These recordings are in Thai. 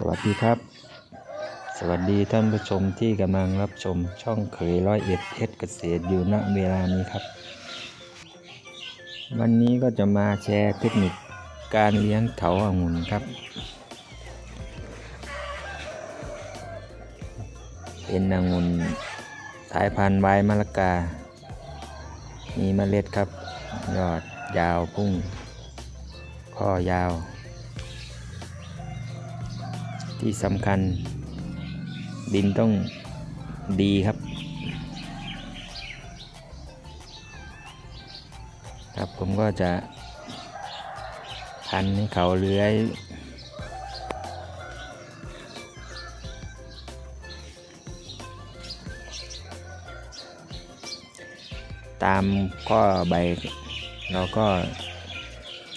สวัสดีครับ สวัสดีท่านผู้ชมที่กำลังรับชมช่องเขยร้อยเอ็ดเอ็ดเกษตรอยู่ณเวลานี้ครับ วันนี้ก็จะมาแชร์เทคนิคการเลี้ยงเถาองุ่นครับ เป็นองุ่นสายพันธุ์ไวมะละกา มีเมล็ดครับ ยอดยาวพุ่ง ข้อยาว ที่สำคัญ ดินต้องดีครับ ครับผมก็จะพันให้เขาเลื้อย ตามข้อใบเราก็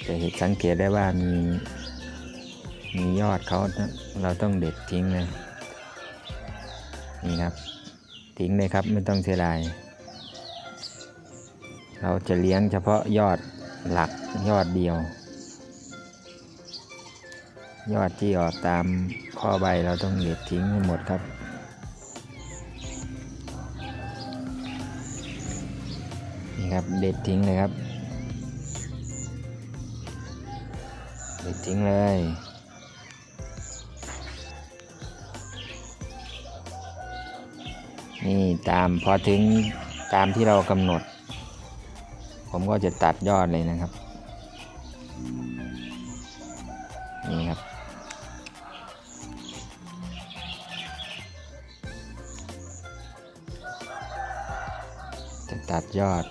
จะเห็นสังเกตได้ว่ามี มียอดเขาเราต้องเด็ดทิ้งเลยนี่ครับ ทิ้งเลยครับไม่ต้องเสียดาย เราจะเลี้ยงเฉพาะยอดหลักยอดเดียว ยอดที่ออกตามข้อใบเราต้องเด็ดทิ้งให้หมดครับนี่ครับเด็ดทิ้งเลยครับเด็ดทิ้งเลย นี่ตามพอถึงตามที่เรากำหนด ผมก็จะตัดยอดเลยนะครับ นี่ครับ จะตัดยอด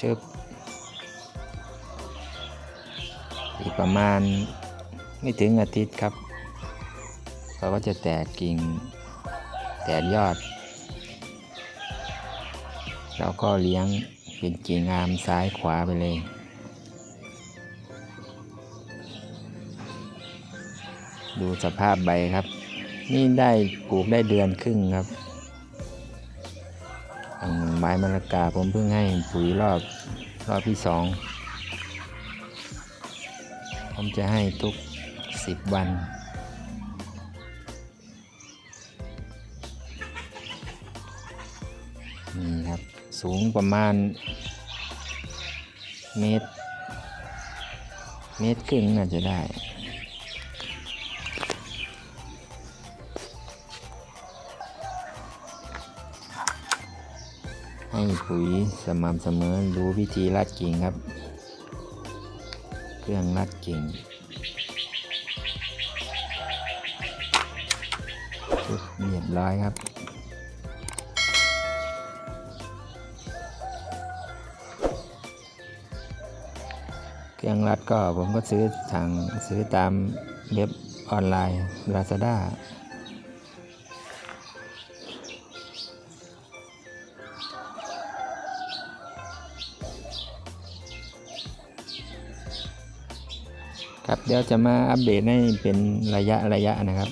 ชึบอีกประมาณไม่ถึงอาทิตย์ครับเขาก็จะแตกกิ่ง แตกยอดเราก็เลี้ยงเป็นกิ่งงามซ้ายขวาไปเลย ดูสภาพใบครับ นี่ได้ปลูกได้เดือนครึ่งครับไม้มะละกาผมเพิ่งให้ปุ๋ยรอบรอบที่สองผมจะให้ทุกสิบวัน สูงประมาณเมตร เมตรครึ่งน่าจะได้ ให้ปุ๋ยสม่ำเสมอรู้วิธีรัดกิ่งครับ เครื่องรัดกิ่งเรียบร้อยครับ เครื่องรัดก็ผมก็ซื้อทางซื้อตามเว็บออนไลน์ Lazada ครับเดี๋ยวจะมาอัปเดตให้เป็นระยะระยะนะครับ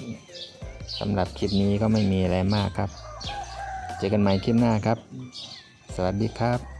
สำหรับคลิปนี้ก็ไม่มีอะไรมากครับ เจอกันใหม่คลิปหน้าครับ สวัสดีครับ